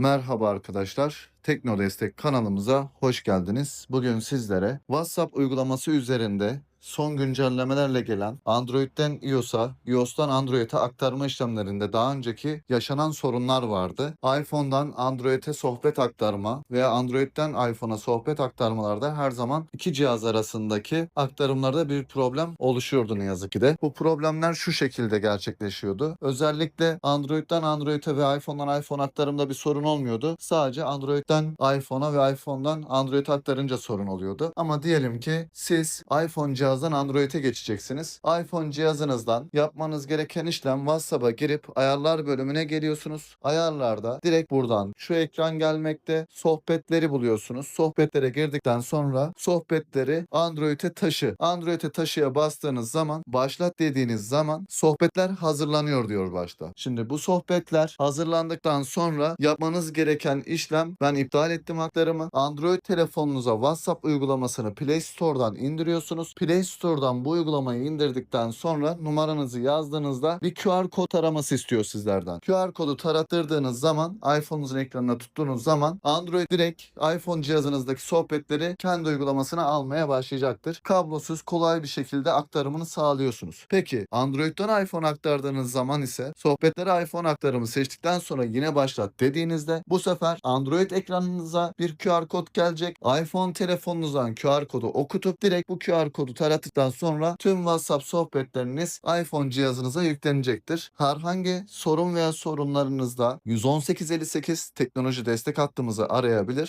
Merhaba arkadaşlar. Tekno Destek kanalımıza hoş geldiniz. Bugün sizlere WhatsApp uygulaması üzerinde son güncellemelerle gelen Android'den iOS'a, iOS'tan Android'e aktarma işlemlerinde daha önceki yaşanan sorunlar vardı. iPhone'dan Android'e sohbet aktarma veya Android'den iPhone'a sohbet aktarmalarda her zaman iki cihaz arasındaki aktarımlarda bir problem oluşuyordu ne yazık ki de. Bu problemler şu şekilde gerçekleşiyordu. Özellikle Android'den Android'e ve iPhone'dan iPhone aktarımda bir sorun olmuyordu. Sadece Android'den iPhone'a ve iPhone'dan Android'e aktarınca sorun oluyordu. Ama diyelim ki siz iPhone cihazdan Android'e geçeceksiniz. iPhone cihazınızdan yapmanız gereken işlem WhatsApp'a girip ayarlar bölümüne geliyorsunuz. Ayarlarda direkt buradan şu ekran gelmekte sohbetleri buluyorsunuz. Sohbetlere girdikten sonra sohbetleri Android'e taşı. Android'e taşıya bastığınız zaman başlat dediğiniz zaman sohbetler hazırlanıyor diyor başta. Şimdi bu sohbetler hazırlandıktan sonra yapmanız gereken işlem ben iptal ettim aktarımı. Android telefonunuza WhatsApp uygulamasını Play Store'dan indiriyorsunuz. Play Store'dan bu uygulamayı indirdikten sonra numaranızı yazdığınızda bir QR kod araması istiyor sizlerden. QR kodu tarattırdığınız zaman iPhone'unuzun ekranına tuttuğunuz zaman Android direkt iPhone cihazınızdaki sohbetleri kendi uygulamasına almaya başlayacaktır. Kablosuz kolay bir şekilde aktarımını sağlıyorsunuz. Peki Android'den iPhone aktardığınız zaman ise sohbetleri iPhone aktarımı seçtikten sonra yine başlat dediğinizde bu sefer Android ekranınıza bir QR kod gelecek. iPhone telefonunuzdan QR kodu okutup direkt bu QR kodu tarattıktan sonra tüm WhatsApp sohbetleriniz iPhone cihazınıza yüklenecektir. Herhangi sorun veya sorunlarınızda 11858 teknoloji destek hattımızı arayabilir.